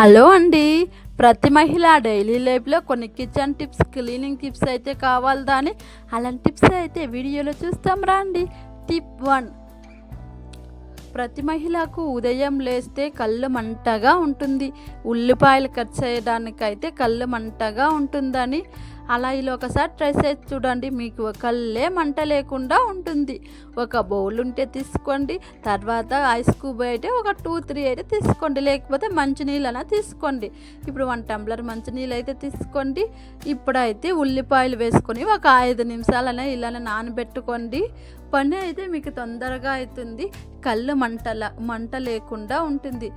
Hello అండి. ప్రతి మహిళ డైలీ లైఫ్లో కొన్ని కిచెన్ టిప్స్ క్లీనింగ్ టిప్స్ అయితే కావాలి దాని. అలాంటి టిప్స్ అయితే వీడియోలో చూస్తాం రండి. Tip one. ప్రతి మహిళకు ఉదయం లేస్తే కళ్ళు మంటగా ఉంటుంది. ఉల్లిపాయలు కట్ చేయడానికైతే కళ్ళు మంటగా ఉంటుందని. అలా ఇలా ఒకసారి ట్రై చేసి చూడండి. మీకు కళ్ళే మంట లేకుండా ఉంటుంది. ఒక బౌల్ ఉంటే తీసుకోండి. తర్వాత ఐస్ క్యూబ్ అయితే ఒక టూ త్రీ అయితే తీసుకోండి. లేకపోతే మంచినీళ్ళనా తీసుకోండి. ఇప్పుడు వన్ టంబ్లర్ మంచినీళ్ళు అయితే తీసుకోండి. ఇప్పుడైతే ఉల్లిపాయలు వేసుకొని ఒక ఐదు నిమిషాలనే ఇలానే నానబెట్టుకోండి. పని అయితే మీకు తొందరగా అవుతుంది. కళ్ళు మంటల మంట లేకుండా ఉంటుంది.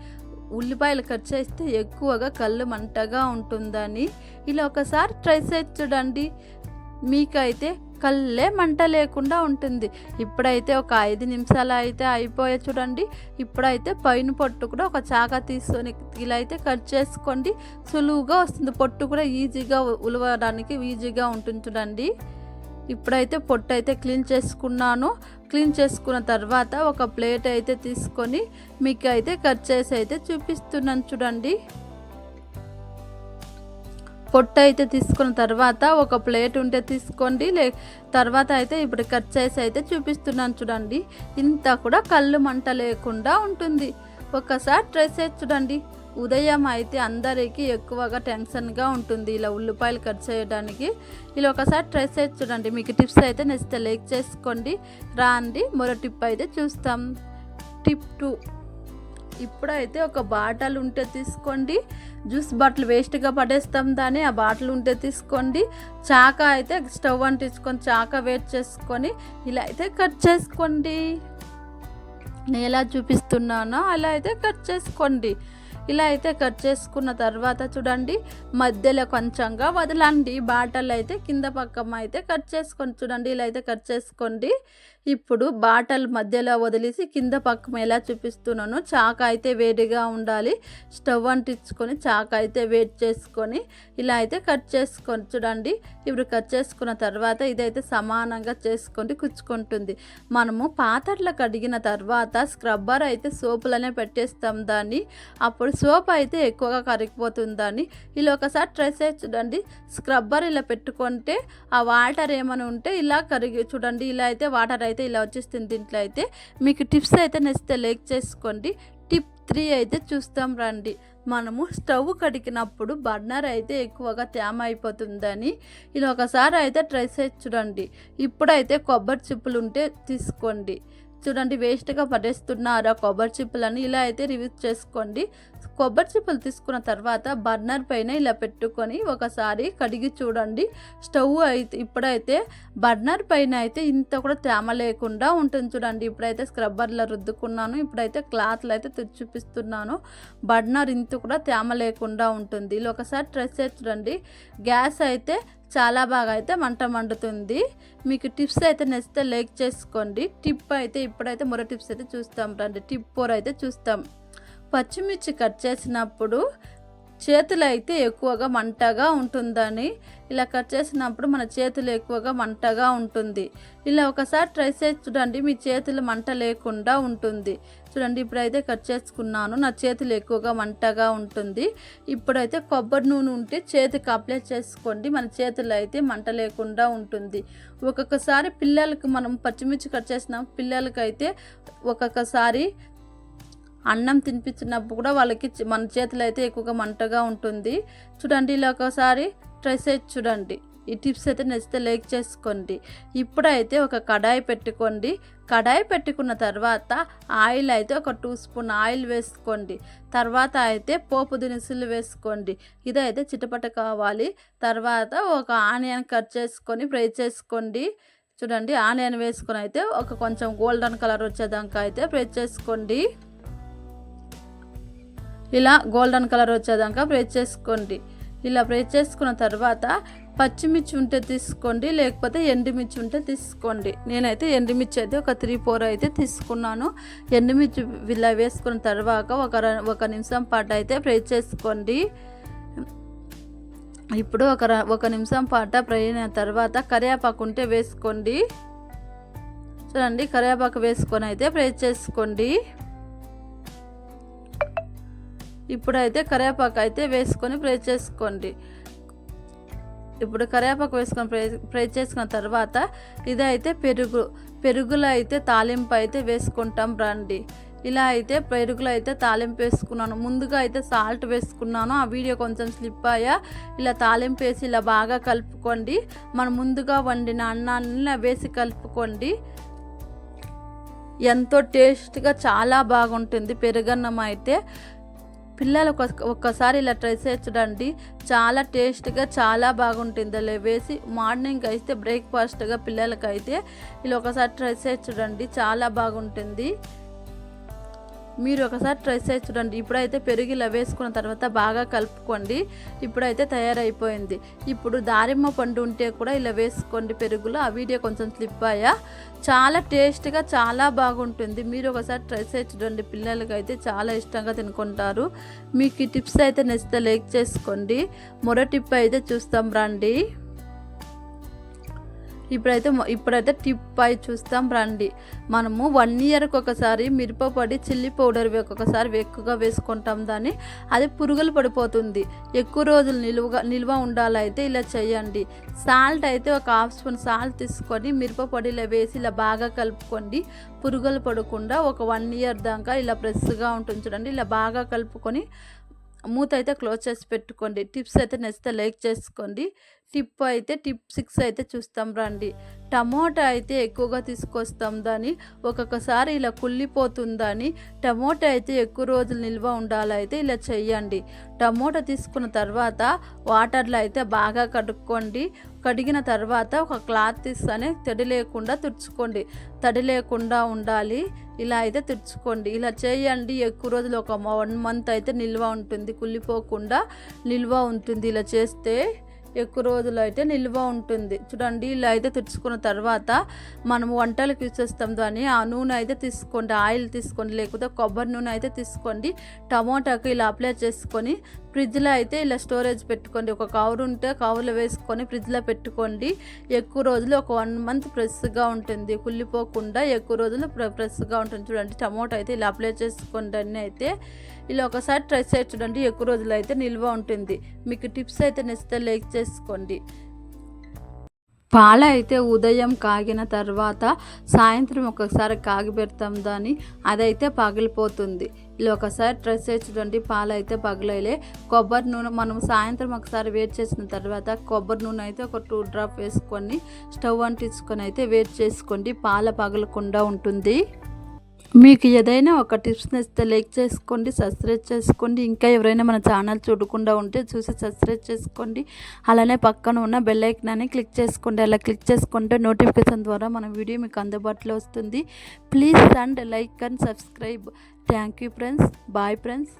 ఉల్లిపాయలు కట్ చేస్తే ఎక్కువగా కళ్ళు మంటగా ఉంటుందని. ఇలా ఒకసారి ట్రై చేసి చూడండి. మీకైతే కళ్ళే మంట లేకుండా ఉంటుంది. ఇప్పుడైతే ఒక ఐదు నిమిషాలు అయితే అయిపోయే చూడండి. ఇప్పుడైతే పైన పొట్టు కూడా ఒక చాక తీసుకొని ఇలా అయితే కట్ చేసుకోండి. సులువుగా వస్తుంది. పొట్టు కూడా ఈజీగా ఉలవడానికి ఈజీగా ఉంటుంది చూడండి. ఇప్పుడైతే పొట్టు అయితే క్లీన్ చేసుకున్నాను. క్లీన్ చేసుకున్న తర్వాత ఒక ప్లేట్ అయితే తీసుకొని మీకు అయితే కట్ చేసి అయితే చూపిస్తున్నాను చూడండి. పొట్టు అయితే తీసుకున్న తర్వాత ఒక ప్లేట్ ఉంటే తీసుకోండి. లే తర్వాత అయితే ఇప్పుడు కట్ చేసి అయితే చూపిస్తున్నాను చూడండి. ఇంత కూడా కళ్ళు మంట లేకుండా ఉంటుంది. ఒకసారి ట్రై చేసి చూడండి. ఉదయం అయితే అందరికీ ఎక్కువగా టెన్షన్గా ఉంటుంది. ఇలా ఉల్లిపాయలు కట్ చేయడానికి. ఇలా ఒకసారి ట్రై చేసి చూడండి. మీకు టిప్స్ అయితే నచ్చితే లైక్ చేసుకోండి. రాండి. మరో టిప్ అయితే చూస్తాం. Tip two. ఇప్పుడైతే ఒక బాటల్ ఉంటే తీసుకోండి. జ్యూస్ బాటిల్ వేస్ట్గా పడేస్తాం దాన్ని. ఆ బాటిల్ ఉంటే తీసుకోండి. చాక అయితే స్టవ్ అంటించుకొని చాక వేట్ చేసుకొని ఇలా అయితే కట్ చేసుకోండి. నేను ఎలా చూపిస్తున్నానో అలా అయితే కట్ చేసుకోండి. ఇలా అయితే కట్ చేసుకున్న తర్వాత చూడండి మధ్యలో కొంచెంగా వదలండి. బాటలు అయితే కింద పక్కన అయితే కట్ చేసుకొని చూడండి ఇలా అయితే కట్ చేసుకోండి. ఇప్పుడు బాటల్ మధ్యలో వదిలేసి కింద పక్కన ఎలా చూపిస్తున్నానో చాక అయితే వేడిగా ఉండాలి. స్టవ్ అంటించుకొని చాక అయితే వేడి చేసుకొని ఇలా అయితే కట్ చేసుకొని చూడండి. ఇప్పుడు కట్ చేసుకున్న తర్వాత ఇదైతే సమానంగా చేసుకొని కుచ్చుకుంటుంది. మనము పాత్రలు కడిగిన తర్వాత స్క్రబ్బర్ అయితే సోపులనే పెట్టేస్తాం దాన్ని. అప్పుడు సోప్ అయితే ఎక్కువగా కరిగిపోతుందని ఇలా ఒకసారి ట్రై చేసి చూడండి. స్క్రబ్బర్ ఇలా పెట్టుకుంటే ఆ వాటర్ ఏమైనా ఉంటే ఇలా కరిగి చూడండి. ఇలా అయితే వాటర్ అయితే ఇలా వచ్చేస్తుంది దీంట్లో అయితే. మీకు టిప్స్ అయితే నచ్చితే లైక్ చేసుకోండి. టిప్ త్రీ అయితే చూస్తాం రండి. మనము స్టవ్ కడిగినప్పుడు బర్నర్ అయితే ఎక్కువగా తేమ అయిపోతుందని. ఇలా ఒకసారి అయితే ట్రై చేసి చూడండి. ఇప్పుడైతే కొబ్బరి చిప్పులు ఉంటే తీసుకోండి. చూడండి వేస్ట్గా పడేస్తున్నారు ఆ కొబ్బరి చిప్పులని ఇలా అయితే రివ్యూ చేసుకోండి. కొబ్బరి చిప్పలు తీసుకున్న తర్వాత బర్నర్ పైన ఇలా పెట్టుకొని ఒకసారి కడిగి చూడండి. స్టవ్ అయితే ఇప్పుడైతే బర్నర్ పైన అయితే ఇంత కూడా తేమ లేకుండా ఉంటుంది చూడండి. ఇప్పుడైతే స్క్రబ్బర్లో రుద్దుకున్నాను. ఇప్పుడైతే క్లాత్లు అయితే చూపిస్తున్నాను. బర్నర్ ఇంత కూడా తేమ లేకుండా ఉంటుంది. ఇలా ఒకసారి ట్రై చేసి చూడండి. గ్యాస్ అయితే చాలా బాగా అయితే మంట మండుతుంది. మీకు టిప్స్ అయితే నచ్చితే లైక్ చేసుకోండి. టిప్ అయితే ఇప్పుడైతే మరో టిప్స్ అయితే చూస్తాం. రండి టిప్ ఫోర్ అయితే చూస్తాం. పచ్చిమిర్చి కట్ చేసినప్పుడు చేతులు అయితే ఎక్కువగా మంటగా ఉంటుందని. ఇలా కట్ చేసినప్పుడు మన చేతులు ఎక్కువగా మంటగా ఉంటుంది. ఇలా ఒకసారి ట్రై చేసి చూడండి మీ చేతులు మంట లేకుండా ఉంటుంది. చూడండి ఇప్పుడైతే కట్ చేసుకున్నాను. నా చేతులు ఎక్కువగా మంటగా ఉంటుంది. ఇప్పుడైతే కొబ్బరి నూనె ఉంటే చేతికి అప్లై చేసుకోండి. మన చేతులు అయితే మంట లేకుండా ఉంటుంది. ఒక్కొక్కసారి పిల్లలకి మనం పచ్చిమిర్చి కట్ చేసిన పిల్లలకైతే ఒక్కొక్కసారి అన్నం తినిపించినప్పుడు కూడా వాళ్ళకి మన చేతిలో అయితే ఎక్కువగా మంటగా ఉంటుంది. చూడండి ఇలా ఒకసారి ట్రై చేసి చూడండి. ఈ టిప్స్ అయితే నచ్చితే లైక్ చేసుకోండి. ఇప్పుడైతే ఒక కడాయి పెట్టుకోండి. కడాయి పెట్టుకున్న తర్వాత ఆయిల్ అయితే ఒక టూ స్పూన్ ఆయిల్ వేసుకోండి. తర్వాత అయితే పోపు దినుసులు వేసుకోండి. ఇదైతే చిటపట కావాలి. తర్వాత ఒక ఆనియన్ కట్ చేసుకొని ఫ్రై చేసుకోండి. చూడండి ఆనియన్ వేసుకొని అయితే ఒక కొంచెం గోల్డెన్ కలర్ వచ్చేదాకా అయితే ఫ్రై చేసుకోండి. ఇలా గోల్డెన్ కలర్ వచ్చేదాకా ప్రెస్ చేసుకోండి. ఇలా ప్రెస్ చేసుకున్న తర్వాత పచ్చిమిర్చి ఉంటే తీసుకోండి లేకపోతే ఎండుమిర్చి ఉంటే తీసుకోండి. నేనైతే ఎండుమిర్చి అయితే ఒక త్రీ ఫోర్ అయితే తీసుకున్నాను. ఎండుమిర్చి ఇలా వేసుకున్న తర్వాత ఒక ఒక నిమిషం పాటు అయితే ఫ్రై చేసుకోండి. ఇప్పుడు ఒక ర- ఒక నిమిషం పాట ఫ్రై అయిన తర్వాత కరివేపాకు ఉంటే వేసుకోండి. చూడండి కరివేపాకు వేసుకొని అయితే ఫ్రై చేసుకోండి. ఇప్పుడైతే కరివేపాకు అయితే వేసుకొని ఫ్రై చేసుకోండి. ఇప్పుడు కరివేపాకు వేసుకొని ఫ్రై ఫ్రై చేసుకున్న తర్వాత ఇదైతే పెరుగు పెరుగులో అయితే తాలింపు అయితే వేసుకుంటాం రండి. ఇలా అయితే పెరుగులో అయితే తాలింపు వేసుకున్నాను. ముందుగా అయితే సాల్ట్ వేసుకున్నాను. ఆ వీడియో కొంచెం స్లిప్ అయ్యా. ఇలా తాలింపు వేసి ఇలా బాగా కలుపుకోండి. మనం ముందుగా వండిన అన్నాన్ని వేసి కలుపుకోండి. ఎంతో టేస్ట్గా చాలా బాగుంటుంది. పెరుగన్నం అయితే పిల్లలు ఒక- ఒక్కసారి ఇలా ట్రై చేయండి చాలా టేస్ట్గా చాలా బాగుంటుంది. అలా వేసి మార్నింగ్ అయితే బ్రేక్ఫాస్ట్గా పిల్లలకైతే ఇలా ఒకసారి ట్రై చేసి చూడండి. చాలా బాగుంటుంది. మీరు ఒకసారి ట్రై చేసి చూడండి. ఇప్పుడైతే పెరుగు ఇలా వేసుకున్న తర్వాత బాగా కలుపుకోండి. ఇప్పుడైతే తయారైపోయింది. ఇప్పుడు దారిమ్మ పండు ఉంటే కూడా ఇలా వేసుకోండి పెరుగులో. ఆ వీడియో కొంచెం స్లిప్ అయ్యా. చాలా టేస్ట్గా చాలా బాగుంటుంది. మీరు ఒకసారి ట్రై చేసి చూడండి. పిల్లలకి అయితే చాలా ఇష్టంగా తినుకుంటారు. మీకు ఈ టిప్స్ అయితే నచ్చితే లైక్ చేసుకోండి. మరో టిప్ అయితే చూస్తాం. రండి. ఇప్పుడైతే ఇప్పుడైతే టిప్ అయి చూస్తాం రండి. మనము వన్ ఇయర్కి ఒకసారి మిరపపొడి చిల్లీ పౌడర్ ఒక్కొక్కసారి ఎక్కువగా వేసుకుంటాం దాన్ని. అది పురుగులు పడిపోతుంది. ఎక్కువ రోజులు నిలువగా నిల్వ ఉండాలైతే ఇలా చేయండి. సాల్ట్ అయితే ఒక హాఫ్ స్పూన్ సాల్ట్ తీసుకొని మిరప పొడిలో వేసి ఇలా బాగా కలుపుకోండి. పురుగులు పడకుండా ఒక వన్ ఇయర్ దాకా ఇలా ఫ్రెష్గా ఉంటుంది చూడండి. ఇలా బాగా కలుపుకొని మూత అయితే క్లోజ్ చేసి పెట్టుకోండి. టిప్స్ అయితే నచ్చితే లైక్ చేసుకోండి. టిప్ అయితే టిప్ సిక్స్ అయితే చూస్తాం రండి. టమోటా అయితే ఎక్కువగా తీసుకొస్తాం దాని ఒక్కొక్కసారి ఇలా కుళ్ళిపోతుందని టమోటా అయితే ఎక్కువ రోజులు నిల్వ ఉండాలైతే ఇలా చేయండి టమోటా తీసుకున్న తర్వాత వాటర్లో అయితే బాగా కడుక్కోండి. కడిగిన తర్వాత ఒక క్లాత్ తీసుకొని తడి లేకుండా తుడుచుకోండి. తడి లేకుండా ఉండాలి. ఇలా అయితే తుడుచుకోండి. ఇలా చేయండి ఎక్కువ రోజులు ఒక వన్ మంత్ అయితే నిల్వ ఉంటుంది. కుళ్ళిపోకుండా నిల్వ ఉంటుంది. ఇలా చేస్తే ఎక్కువ రోజులు అయితే నిల్వ ఉంటుంది. చూడండి ఇలా అయితే తుడుచుకున్న తర్వాత మనం వంటలకు యూజ్ చేస్తాం దాన్ని. ఆ నూనె అయితే తీసుకోండి ఆయిల్ తీసుకోండి లేకపోతే కొబ్బరి నూనె అయితే తీసుకోండి. టమోటాకు ఇలా అప్లై చేసుకొని ఫ్రిడ్జ్లో అయితే ఇలా స్టోరేజ్ పెట్టుకోండి. ఒక కవర్ ఉంటే కవర్లో వేసుకొని ఫ్రిడ్జ్లో పెట్టుకోండి. ఎక్కువ రోజులు ఒక వన్ మంత్ ఫ్రెష్గా ఉంటుంది. కుళ్ళిపోకుండా ఎక్కువ రోజులు ఫ్రెష్గా ఉంటుంది. చూడండి టమోటా అయితే ఇలా అప్లై చేసుకోండి అయితే. ఇలా ఒకసారి ట్రై చేసి చూడండి ఎక్కువ రోజులు అయితే నిల్వ ఉంటుంది. మీకు టిప్స్ అయితే నచ్చితే లైక్ చేసుకోండి. పాల అయితే ఉదయం కాగిన తర్వాత సాయంత్రం ఒకసారి కాగిపెడతాం దాన్ని అదైతే పగిలిపోతుంది. ఇలా ఒకసారి ట్రై చేసి చూడండి పాలు అయితే పగిలేలే కొబ్బరి నూనె మనం సాయంత్రం ఒకసారి వేడి చేసిన తర్వాత కొబ్బరి నూనె అయితే ఒక టూ డ్రాప్ వేసుకొని స్టవ్ అంటించుకొని అయితే వేడి చేసుకోండి. పాల పగలకుండా ఉంటుంది. మీకు ఏదైనా ఒక టిప్స్ నచ్చితే లైక్ చేసుకోండి సబ్స్క్రైబ్ చేసుకోండి. ఇంకా ఎవరైనా మన ఛానల్ చూడకుండా ఉంటే చూసి సబ్స్క్రైబ్ చేసుకోండి. అలానే పక్కన ఉన్న బెల్ ఐకాన్ని క్లిక్ చేసుకోండి. అలా క్లిక్ చేసుకుంటే నోటిఫికేషన్ ద్వారా మన వీడియో మీకు అందుబాటులో వస్తుంది. Please and like and subscribe. Thank you friends. Bye friends.